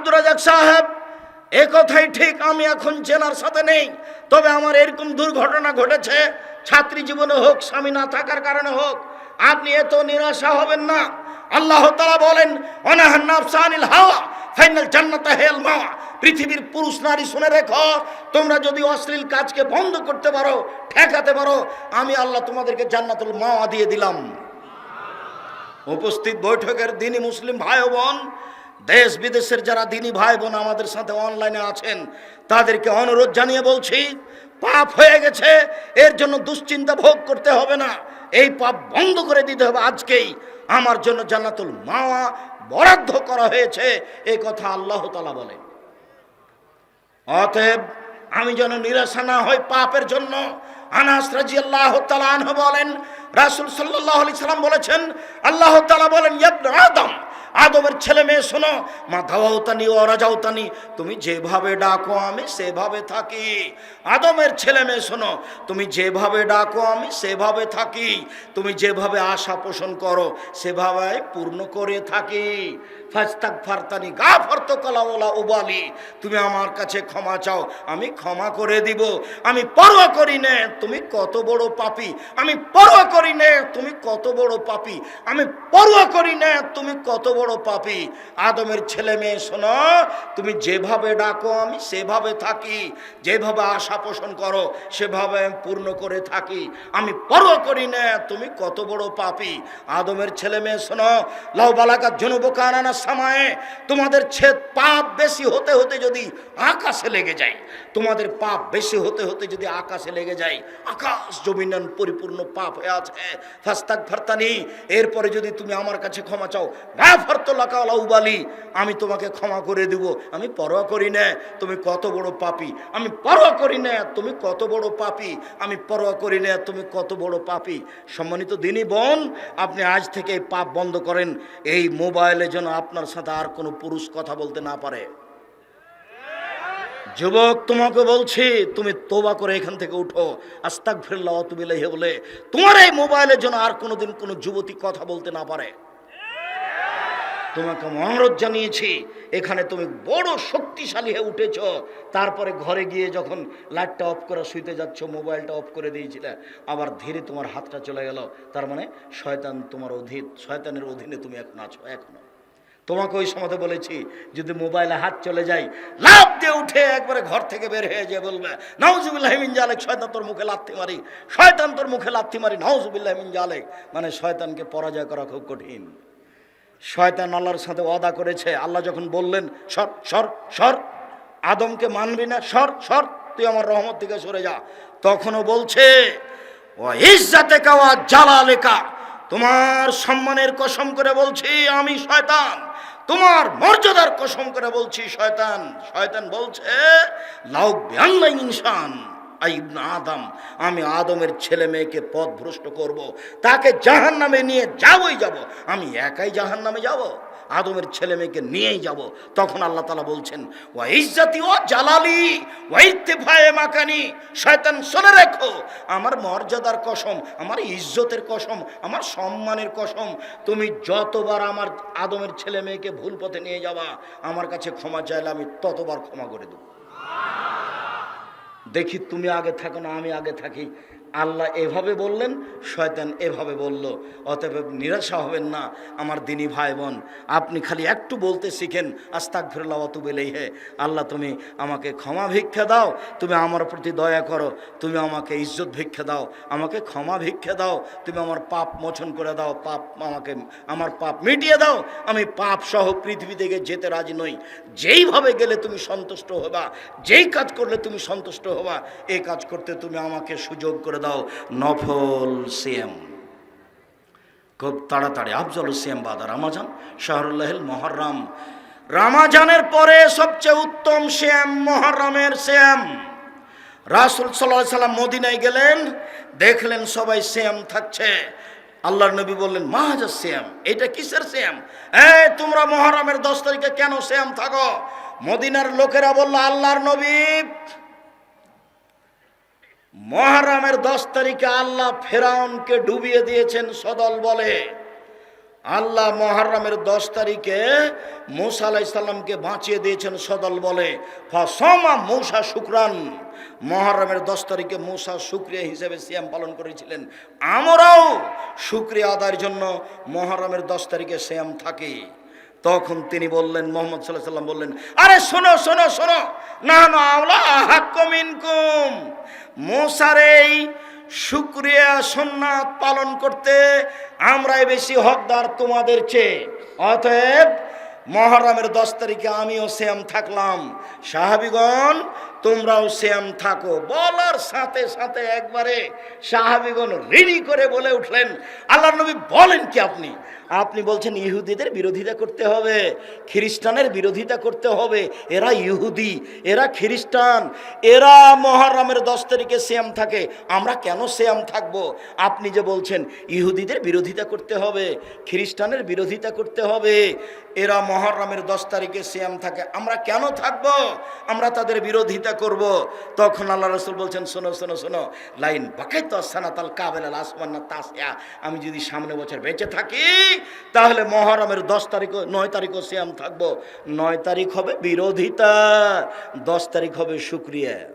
আব্দুর রাজাক সাহেব, এ কথাই ঠিক, আমি এখন চেনার সাথে নেই। তবে আমার এরকম দুর্ঘটনা ঘটেছে, ছাত্রী জীবনে হোক, স্বামী না থাকার কারণে হোক, আপনি এত নিরাশা হবেন না। আল্লাহ তালা বলেন নাফসানিল হাওয়া, ফাইনাল জান্নাতা হেল মাওয়া। পৃথিবীর পুরুষ নারী শুনে রেখো, তোমরা যদি অশ্লীল কাজকে বন্ধ করতে পারো, ঠেকাতে পারো, আমি আল্লাহ তোমাদেরকে জান্নাতুল মাওয়া দিয়ে দিলাম। উপস্থিত বৈঠকের দিনই মুসলিম ভাই বোন দেশ বিদেশের যারা দিনী ভাই বোন আমাদের সাথে অনলাইনে আছেন, তাদেরকে অনুরোধ জানিয়ে বলছি, পাপ হয়ে গেছে, এর জন্য দুশ্চিন্তা ভোগ করতে হবে না। এই পাপ বন্ধ করে দিতে হবে আজকেই। আমার জন্য জান্নাতুল মাওয়া বরাদ্দ করা হয়েছে এই কথা আল্লাহ তালা বলে। অতএব আমি যেন নিরাশা না হই পাপের জন্য, আনাস রাজি আল্লাহ আনহু বলেন, রাসুল সাল্লাহ আলি সাল্লাম বলেছেন, আল্লাহ তালা বলেন ইয়াবনা আদম। আদমের ছেলে মেয়ে শোনো, মা ধাওয়াউতানি ও রাজাউতানি তুমি যেভাবে ডাকো আমি সেভাবে থাকি। আদমের ছেলে মেয়ে শোনো, তুমি যেভাবে ডাকো আমি সেভাবে থাকি। তুমি যেভাবে আশা পোষণ করো, সেভাবে পূর্ণ করে থাকি। ফাস্তাক ফারতানি গা উবালি, তুমি আমার কাছে ক্ষমা চাও, আমি ক্ষমা করে দিব, আমি পরোয়া করি নে, তুমি কত বড় পাপি, আমি পরোয়া করি নে, তুমি কত বড় পাপি, আমি পরোয়া করি নে, তুমি কত বড় পাপি। আদমের ছেলে মেয়ে, শোনো, তুমি যেভাবে ডাকো, আমি সেভাবে থাকি, যেভাবে আশা পোষণ করো, সেভাবে আমি পূর্ণ করে থাকি, আমি পরোয়া করি না, তুমি কত বড় পাপি। আদমের ছেলে মেয়ে, শোনো, লাউ বালাকার জনবকারানা সময়ে তোমাদের ছেদ পাপ বেশি হতে হতে যদি আকাশে লেগে যায়, তোমাদের পাপ বেশি হতে হতে যদি আকাশে লেগে যায়, আকাশ জমিনান পরিপূর্ণ পাপ হয়ে আছে। ফাস্তাক ফারতানি, এরপরে যদি তুমি আমার কাছে ক্ষমা চাও না ফারত লাকাওয়ালা উবালি আমি তোমাকে ক্ষমা করে দেব। আমি পরোয়া করি না, তুমি কত বড় পাপি। আমি পরোয়া করি না, তুমি কত বড় পাপি। আমি পরোয়া করি না, তুমি কত বড় পাপি। সম্মানিত দিনী বোন, আপনি আজ থেকে পাপ বন্ধ করেন। এই মোবাইলে যেন আপনার সাথে আর কোনো পুরুষ কথা বলতে না পারে। যুবক, তোমাকে বলছি, তুমি তোবা করে এখান থেকে উঠো। আস্তাক ফিরল্লাহ তুমি লেহে বলে, তোমার এই মোবাইলের জন্য আর কোনোদিন কোনো যুবতী কথা বলতে না পারে। তোমাকে অনুরোধ জানিয়েছি, এখানে তুমি বড় শক্তিশালী হয়ে উঠেছ। তারপরে ঘরে গিয়ে যখন লাইটটা অফ করে শুইতে যাচ্ছ, মোবাইলটা অফ করে দিয়েছিলে, আবার ধীরে তোমার হাতটা চলে গেল। তার মানে শয়তান তোমার অধীন, শয়তানের অধীনে তুমি এখন আছো এখনও তোমাকে ওই সময় বলেছি, যদি মোবাইলে হাত চলে যায় লাভ দিয়ে উঠে একবারে ঘর থেকে বের হয়ে যে বলবে, নাউজুবিল্লাহ মিন জালেক। শয়তান তোর মুখে লাথি মারি, শয়তান তোর মুখে লাথি মারি, নাউজুবিল্লাহ মিন জালেক। মানে শয়তানকে পরাজয় করা খুব কঠিন। শয়তান আল্লাহর সাথে ওয়াদা করেছে, আল্লাহ যখন বললেন, সর সর সর। আদমকে মানবি না, সর সর, তুই আমার রহমত থেকে সরে যা। তখনও বলছে ও ইজ্জাতে কাওয়া জালালেকা। তোমার সম্মানের কসম করে বলছি, আমি শয়তান। তোমার মর্যাদার কসম করে বলছি, শয়তান শয়তান বলছে, লাউ বিয়ান্না ইনসান আদম, আমি আদমের ছেলে মেয়েকে পথ ভ্রষ্ট করব, তাকে জাহান নামে নিয়ে যাবই যাব, আমি একাই জাহান নামে যাব। আদমের ছেলে মেয়েকে নিয়েই যাব। তখন আল্লাহ তালা বলছেন ও ইজ্জাতি ও জালালি ও ইত্তেফায়ে মাকানি, শয়তান শুনে রেখো, আমার মর্যাদার কসম, আমার ইজ্জতের কসম, আমার সম্মানের কসম, তুমি যতবার আমার আদমের ছেলে মেয়েকে ভুল পথে নিয়ে যাবা, আমার কাছে ক্ষমা চাইলে আমি ততবার ক্ষমা করে দেবো। দেখি তুমি আগে থাকো না আমি আগে থাকি। আল্লাহ এভাবে বললেন, শয়তান এভাবে বলল, অতএব নিরাশা হবেন না, আমার দিনী ভাই বোন আপনি খালি একটু বলতে শিখেন আস্তাক ফিরল্লা অতুবেলেই হে আল্লাহ তুমি আমাকে ক্ষমা ভিক্ষা দাও, তুমি আমার প্রতি দয়া করো, তুমি আমাকে ইজ্জত ভিক্ষা দাও, আমাকে ক্ষমা ভিক্ষা দাও, তুমি আমার পাপ মোচন করে দাও, পাপ আমাকে, আমার পাপ মিটিয়ে দাও, আমি পাপ সহ পৃথিবী থেকে যেতে রাজি নই। যেইভাবে গেলে তুমি সন্তুষ্ট হবা, যেই কাজ করলে তুমি সন্তুষ্ট হবা, এই কাজ করতে তুমি আমাকে সুযোগ করে দাও, নফল সিএম। খুব তাড়াতাড়ি, আফজল সিএম বাদা রামাজান, শাহরুল্লাহিল মহরম। রামাজানের পরে সবচেয়ে উত্তম শ্যাম মহরমের শ্যাম রাসুল সাল্লাহ সাল্লাম মদিনায় গেলেন, দেখলেন সবাই শ্যাম থাকছে। আল্লাহর নবী বললেন, মাহাজ শ্যাম এটা কিসের শ্যাম এই, তোমরা মহরমের দশ তারিখে কেন শ্যাম থাকো? মদিনার লোকেরা বলল, আল্লাহর নবী মহারামের দশ তারিখে আল্লাহ ফেরাউনকে ডুবিয়ে দিয়েছেন সদল বলে। আল্লাহ মহারামের দশ তারিখে মৌসা আলাইসাল্লামকে বাঁচিয়ে দিয়েছেন সদল বলে। ফসমা মৌসা শুক্রান। মহারামের দশ তারিখে মৌসা শুক্রিয়া হিসেবে সিয়াম পালন করেছিলেন। আমরাও শুক্রিয়া আদায়ের জন্য মহারামের দশ তারিখে শ্যাম থাকি। তখন তিনি বললেন, মোহাম্মদ সাল্লাহ সাল্লাম বললেন, আরে শোনো শোনো শোনো, না না, আওলা মৌসার এই শুক্রিয়া সোননাথ পালন করতে আমরাই বেশি হকদার তোমাদের চেয়ে। অতএব মহরমের দশ তারিখে আমিও শ্যাম থাকলাম। সাহাবিগণ তোমরাও শ্যাম থাকো। বলার সাথে সাথে একবারে সাহাবিগণ রেডি করে বলে উঠলেন আল্লাহ নবী বলেন কি আপনি? আপনি বলছেন, ইহুদিদের বিরোধিতা করতে হবে, খ্রিস্টানের বিরোধিতা করতে হবে, এরা ইহুদি, এরা খ্রিস্টান, এরা মহরমের দশ তারিখে শ্যাম থাকে, আমরা কেন শ্যাম থাকব? আপনি যে বলছেন, ইহুদিদের বিরোধিতা করতে হবে, খ্রিস্টানের বিরোধিতা করতে হবে, এরা মহরমের দশ তারিখে শ্যাম থাকে, আমরা কেন থাকব? আমরা তাদের বিরোধিতা করব। তখন আল্লাহ রসুল বলছেন, শোনো শোনো শোনো, লাইন বাকাই তো সানাতাল কাবেল আল আসমান না তাসিয়া। আমি যদি সামনে বছর বেঁচে থাকি, তাহলে মহরমের দশ তারিখ নয় তারিখও শ্যাম থাকব। নয় তারিখ হবে বিরোধিতা, দশ তারিখ হবে শুক্রিয়া।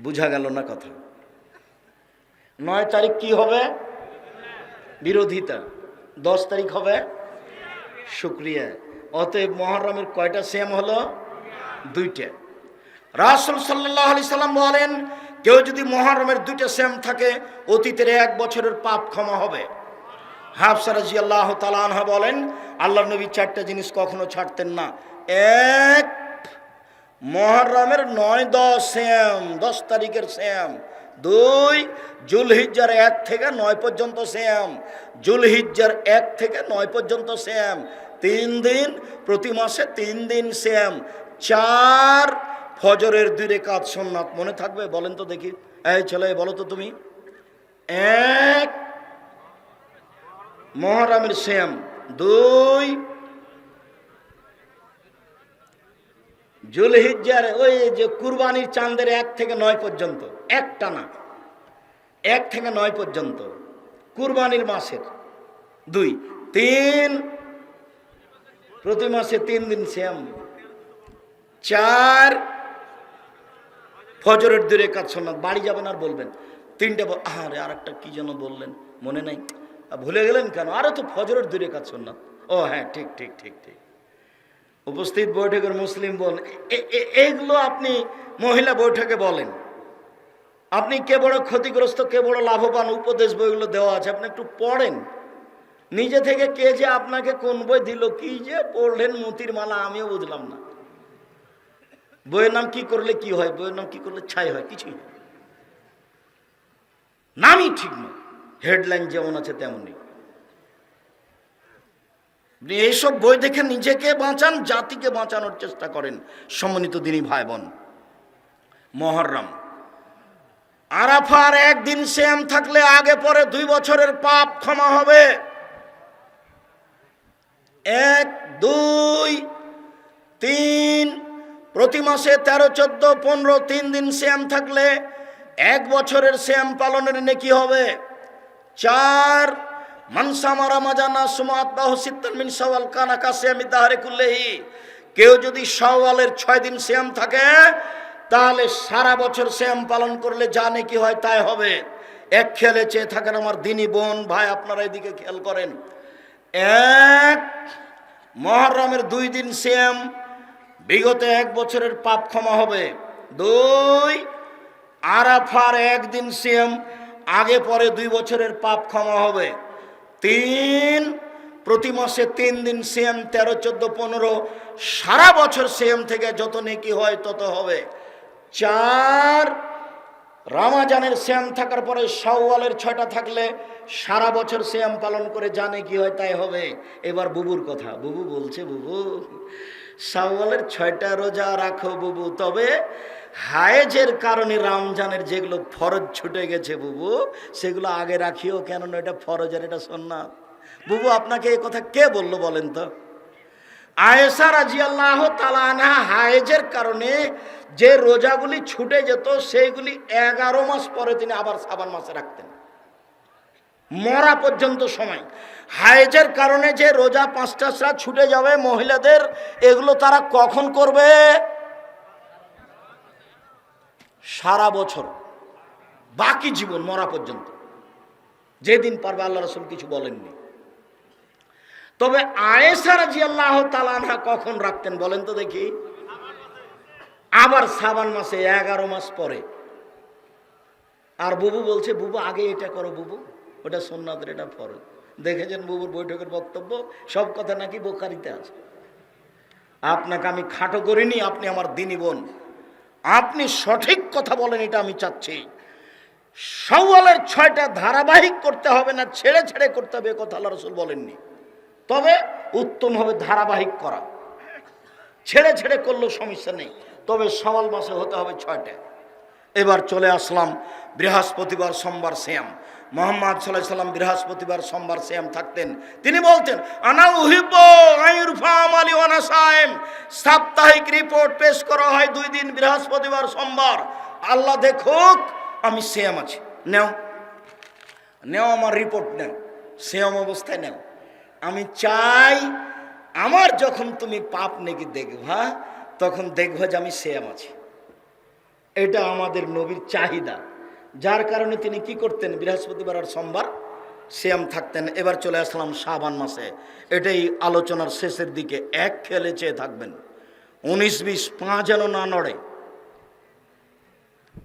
বুঝা গেল না কথা? নয় তারিখ কি হবে? বিরোধিতা। দশ তারিখ হবে শুক্রিয়া। অতএব মহরমের কয়টা শ্যাম হলো? দুইটা। রাসুল সাল্লাহ আলি সাল্লাম বলেন, কেউ যদি মহরমের দুইটা শ্যাম থাকে, অতীতের এক বছরের পাপ ক্ষমা হবে। হাফসারাজি আল্লাহ তালানহা বলেন আল্লাহ নবী চারটা জিনিস কখনো ছাড়তেন না। এক মহরমের নয় দশ শ্যাম দশ তারিখের শ্যাম দুই, জুলহিজ্জার এক থেকে নয় পর্যন্ত শ্যাম জুলহিজ্জার এক থেকে নয় পর্যন্ত শ্যাম তিন দিন, প্রতি মাসে তিন দিন শ্যাম চার ফজরের দুই রেখাত সোমনাথ, মনে থাকবে? বলেন তো দেখি। এই ছেলে, বলো তো তুমি। এক, মহারামের শ্যাম দুই, জুলহিজ্জার ওই যে কুরবানির চাঁদের এক থেকে নয় পর্যন্ত, একটা না, এক থেকে নয় পর্যন্ত, কুরবানির মাসের। দুই, তিন, প্রতি মাসে তিন দিন শ্যাম চার ফজরের দূরে কাজ শোনাত বাড়ি যাবেন আর বলবেন। তিনটে আরে আর একটা কি যেন বললেন, মনে নাই। ভুলে গেলেন কেন? আরে তো ফজরের দূরে কাজ শোনাত ও হ্যাঁ ঠিক ঠিক ঠিক ঠিক। উপস্থিত বৈঠকের মুসলিম বোন এগুলো আপনি মহিলা বৈঠকে বলেন। আপনি কে বড় ক্ষতিগ্রস্ত, কে বড় লাভবান, উপদেশ বইগুলো দেওয়া আছে, আপনি একটু পড়েন। নিজে থেকে কে যে আপনাকে কোন বই দিল, কি যে পড়লেন, মতির মালা আমিও বুঝলাম না। বইয়ের নাম কি করলে কি হয়? বইয়ের নাম কি করলে ছাই হয়? কিছুই না। নামই ঠিক নয় হেডলাইন যেমন আছে তেমনই। এইসব বই দেখে নিজেকে বাঁচান, জাতিকে বাঁচানোর চেষ্টা করেন, সম্মানিত দিনী ভাই বোন মহরম। আরাফার একদিন শ্যাম থাকলে আগে পরে দুই বছরের পাপ ক্ষমা হবে। এক, দুই, তিন প্রতি মাসে তেরো, চোদ্দ, পনেরো, তিন দিন শ্যাম থাকলে এক বছরের শ্যাম পালনের নেকি হবে। চার মানসামারা মাজানা সুমাত বাহু সওয়াল কানা কাছে আমি তাহারে কুল্লেহি। কেউ যদি সওয়ালের ছয় দিন শ্যাম থাকে, তাহলে সারা বছর শ্যাম পালন করলে যা নাকি হয় তাই হবে। এক খেয়ালে চেয়ে থাকেন আমার দিনী বোন, ভাই আপনারা এদিকে খেয়াল করেন। এক, মহরমের দুই দিন শ্যাম বিগত এক বছরের পাপ ক্ষমা হবে। দুই, আরাফার একদিন সিএম আগে পরে দুই বছরের পাপ ক্ষমা হবে। তিন, প্রতি মাসে তিন দিন সিএম তেরো, চোদ্দ, পনেরো, সারা বছর সিএম থেকে যত নেকি হয় তত হবে। চার, রামাজানের শ্যাম থাকার পরে শাওয়ালের ছয়টা থাকলে সারা বছর শ্যাম পালন করে জানে কি হয় তাই হবে। এবার বুবুর কথা। বুবু বলছে, বুবু শাওয়ালের ছয়টা রোজা রাখো বুবু। তবে হায়েজের কারণে রমজানের যেগুলো ফরজ ছুটে গেছে বুবু, সেগুলো আগে রাখিও কেননা এটা ফরজের এটা সন্ন্যাত বুবু, আপনাকে এই কথা কে বলল বলেন তো? আয়েসা রাজি তালানা হায়েজের কারণে যে রোজাগুলি ছুটে যেত, সেইগুলি এগারো মাস পরে তিনি আবার সাবান মাসে রাখতেন। মরা পর্যন্ত সময়। হায়েজের কারণে যে রোজা পাঁচটা রাত ছুটে যাবে মহিলাদের, এগুলো তারা কখন করবে? সারা বছর। বাকি জীবন মরা পর্যন্ত। যেদিন পারবে আল্লাহ রসুল কিছু বলেননি। তবে আয়েসা রাজি আল্লাহ তালানহা কখন রাখতেন বলেন তো দেখি? আবার সাবান মাসে এগারো মাস পরে। আর বুবু বলছে, বুবু, আগে এটা করো বুবু। ওটা সোননাথের এটা ফরজ। দেখেছেন বুবুর বৈঠকের বক্তব্য? সব কথা নাকি বোকারিতে আছে। আপনাকে আমি খাটো করিনি, আপনি আমার দিনী বোন। আপনি সঠিক কথা বলেন, এটা আমি চাচ্ছি। সওয়ালের ছয়টা ধারাবাহিক করতে হবে না, ছেড়ে ছেড়ে করতে হবে কথা আল্লাহ রসুল বলেননি। তবে উত্তম হবে ধারাবাহিক করা। ছেড়ে ছেড়ে করলেও সমস্যা নেই, তবে সওয়াল মাসে হতে হবে ছয়টা এবার চলে আসলাম বৃহস্পতিবার সোমবার শ্যাম মোহাম্মদ সাল্লাহ সাল্লাম বৃহস্পতিবার সোমবার শ্যাম থাকতেন। তিনি বলতেন, আনা সাপ্তাহিক রিপোর্ট পেশ করা হয় দুই দিন বৃহস্পতিবার সোমবার। আল্লাহ দেখুক, আমি শ্যাম আছি। নেও। নেও আমার রিপোর্ট, নেও। শ্যাম অবস্থায় নেও। আমি চাই আমার যখন তুমি পাপ নাকি দেখবা, তখন দেখবা যে আমি শ্যাম আছি। এটা আমাদের নবীর চাহিদা। যার কারণে তিনি কি করতেন? বৃহস্পতিবার আর সোমবার শ্যাম থাকতেন। এবার চলে আসলাম শাবান মাসে। এটাই আলোচনার শেষের দিকে। এক খেলে চেয়ে থাকবেন। উনিশ বিশ পাঁচ যেন না নড়ে।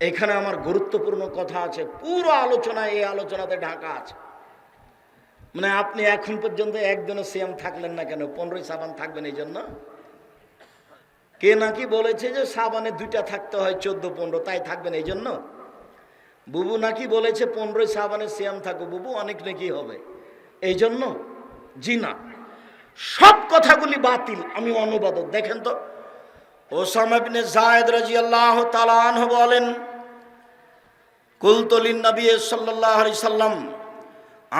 এখানে আমার গুরুত্বপূর্ণ কথা আছে। পুরো আলোচনা এই আলোচনাতে ঢাকা আছে। মানে আপনি এখন পর্যন্ত একজনও সিএম থাকলেন না কেন? পনেরোই সাবান থাকবেন এই জন্য? কে নাকি বলেছে যে সাবানে দুইটা থাকতে হয়, চোদ্দ, পনেরো, তাই থাকবেন এই জন্য? বুবু নাকি বলেছে পনেরোই সাবানে সিয়াম থাকো। বুবু, অনেক নাকি হবে। এই জন্য জি না সব কথাগুলি বাতিল, আমি অনুবাদক। দেখেন তো, ওসামা বিনে জায়েদ রাদিয়াল্লাহু তাআলা বলেন কুলতলিন নবী আলাইহি সাল্লাম,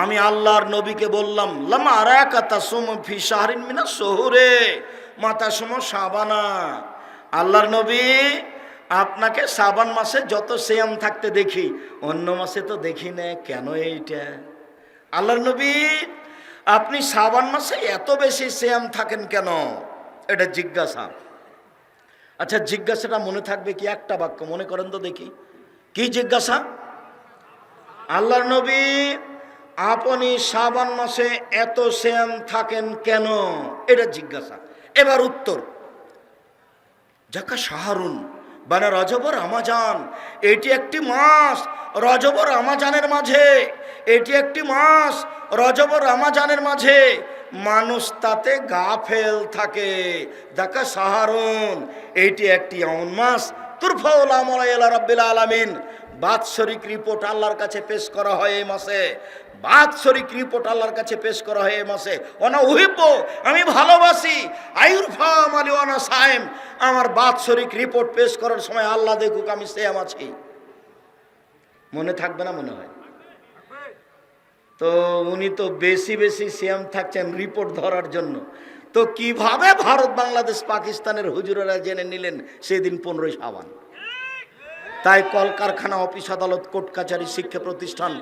আমি আল্লাহর নবীকে বললাম, লামা আরাকা তাসুম ফি শাহরিন মিনা শহুরে মাতা সম সাবানা আল্লাহর নবী আপনাকে সাবান মাসে যত শ্যাম থাকতে দেখি, অন্য মাসে তো দেখি না, কেন এইটা? আল্লাহর নবী, আপনি সাবান মাসে এত বেশি শ্যাম থাকেন কেন? এটা জিজ্ঞাসা। আচ্ছা জিজ্ঞাসাটা মনে থাকবে কি? একটা বাক্য মনে করেন তো দেখি। কি জিজ্ঞাসা? আল্লাহর নবী, আপনি সাবান মাসে এত শ্যাম থাকেন কেন? এটা জিজ্ঞাসা। এবার উত্তর। যাকা শাহরুন মানে রজব রামাজান, এটি একটি মাস। রজব রামাজানের মাঝে, এটি একটি মাস। রজব রামাজানের মাঝে, মানুষ তাতে গা ফেল থাকে। দেখা সাহারণ এটি একটি এমন মাস তুরফাউল আমলা রব্বিল আলামিন। বাৎসরিক রিপোর্ট আল্লাহর কাছে পেশ করা হয় এই মাসে। বাৎসরিক রিপোর্ট আল্লাহর কাছে পেশ করা হয় এই মাসে। অনা উহিব্য আমি ভালোবাসি। আয়ুরফাম আলী অনা সাহেম আমার বাৎসরিক রিপোর্ট পেশ করার সময় আল্লাহ দেখুক আমি সেম আছি। মনে থাকবে না মনে হয়? তো উনি তো বেশি বেশি শ্যাম থাকছেন রিপোর্ট ধরার জন্য। তো কীভাবে ভারত, বাংলাদেশ, পাকিস্তানের হুজুরেরা জেনে নিলেন সেদিন পনেরোই সাবান তাই কলকারখানা, অফিস, আদালত, কোর্ট কাছারি শিক্ষা প্রতিষ্ঠান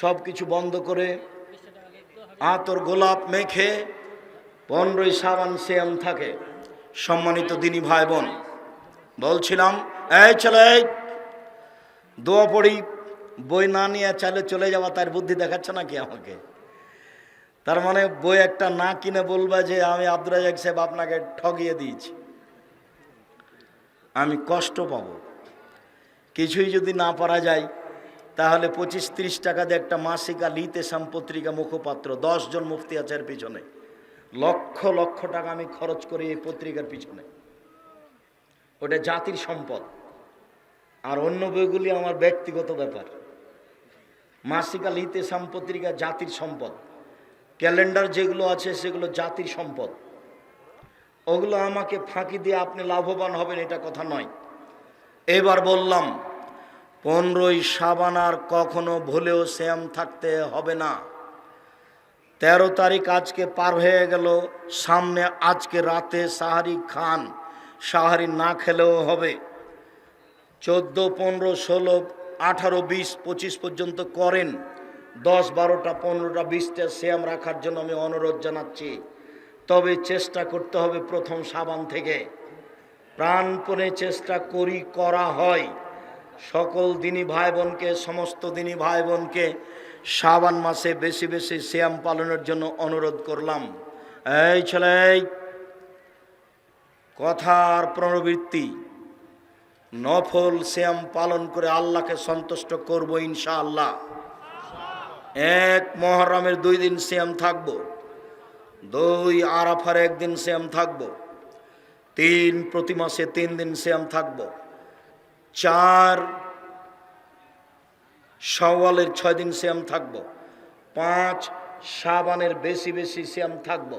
সব কিছু বন্ধ করে আতর গোলাপ মেখে পনেরোই সাবান শ্যাম থাকে। সম্মানিত দিনী ভাই বোন, বলছিলাম, এই চলে দোয়া পড়ি, বই না নিয়ে চাইলে চলে যাওয়া, তার বুদ্ধি দেখাচ্ছে নাকি আমাকে? তার মানে বই একটা না কিনে বলবা যে আমি আব্দুল সাহেব আপনাকে ঠগিয়ে দিয়েছি। আমি কষ্ট পাব। কিছুই যদি না পারা যায়, তাহলে পঁচিশ তিরিশ টাকা দিয়ে একটা মাসিকা লিতে সাম পত্রিকা মুখপাত্র জন মুফতি আছে এর পিছনে। লক্ষ লক্ষ টাকা আমি খরচ করি এই পত্রিকার পিছনে। ওটা জাতির সম্পদ। আর অন্য বইগুলি আমার ব্যক্তিগত ব্যাপার। মাসিকা লিতে সাম পত্রিকা জাতির সম্পদ। ক্যালেন্ডার যেগুলো আছে সেগুলো জাতির সম্পদ। ওগুলো আমাকে ফাঁকি দিয়ে আপনি লাভবান হবেন, এটা কথা নয়। এবার বললাম, পনেরোই সাবান আর কখনো ভুলেও শ্যাম থাকতে হবে না। তেরো তারিখ আজকে পার হয়ে গেল, সামনে আজকে রাতে সাহারি খান, সাহারি না খেলেও হবে। চোদ্দ, পনেরো, ষোলো, আঠারো, বিশ, পঁচিশ পর্যন্ত করেন। দশ বারোটা, পনেরোটা, বিশটা শ্যাম রাখার জন্য আমি অনুরোধ জানাচ্ছি। তবে চেষ্টা করতে হবে প্রথম সাবান থেকে। প্রাণপণে চেষ্টা করি, করা হয়। সকল দিনই ভাই বোনকে সমস্ত দিনই ভাই বোনকে সাবান মাসে বেশি বেশি শ্যাম পালনের জন্য অনুরোধ করলাম। এই ছেলে, কথার প্রবৃত্তি নফল শ্যাম পালন করে আল্লাহকে সন্তুষ্ট করব ইনশাআল্লাহ। এক মহরমের দুই দিন শ্যাম থাকব, দুই আরাফার একদিন শ্যাম থাকব, তিন প্রতি মাসে তিন দিন শ্যাম থাকব, চার সওয়ালের ছয় দিন শ্যাম থাকব, পাঁচ সাবানের বেশি বেশি শ্যাম থাকব।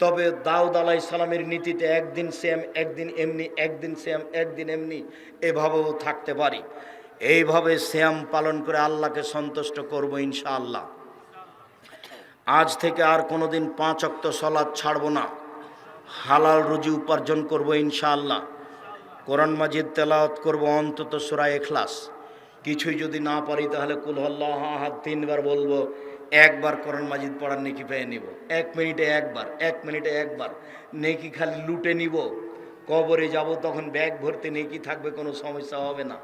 তবে দাউদ আলাই সালামের নীতিতে একদিন শ্যাম একদিন এমনি, একদিন শ্যাম একদিন এমনি এভাবেও থাকতে পারি। এইভাবে শ্যাম পালন করে আল্লাহকে সন্তুষ্ট করব ইনশাআল্লাহ। আজ থেকে আর কোনোদিন পাঁচ অক্ত সলাদ ছাড়বো না। হালাল রুজি উপার্জন করব ইনশাআল্লাহ। কোরআন মাজিদ তেলাওয়াত করব অন্তত সুরা এখলাস কিছুই যদি না পারি তাহলে কুলহল্লাহ হাত তিনবার বলব, একবার কোরআন মাজিদ পড়ার নেকি পেয়ে নিব। এক মিনিটে একবার, এক মিনিটে একবার। নেকি খালি লুটে নিব। কবরে যাব তখন ব্যাগ ভর্তি নেকি থাকবে, কোনো সমস্যা হবে না।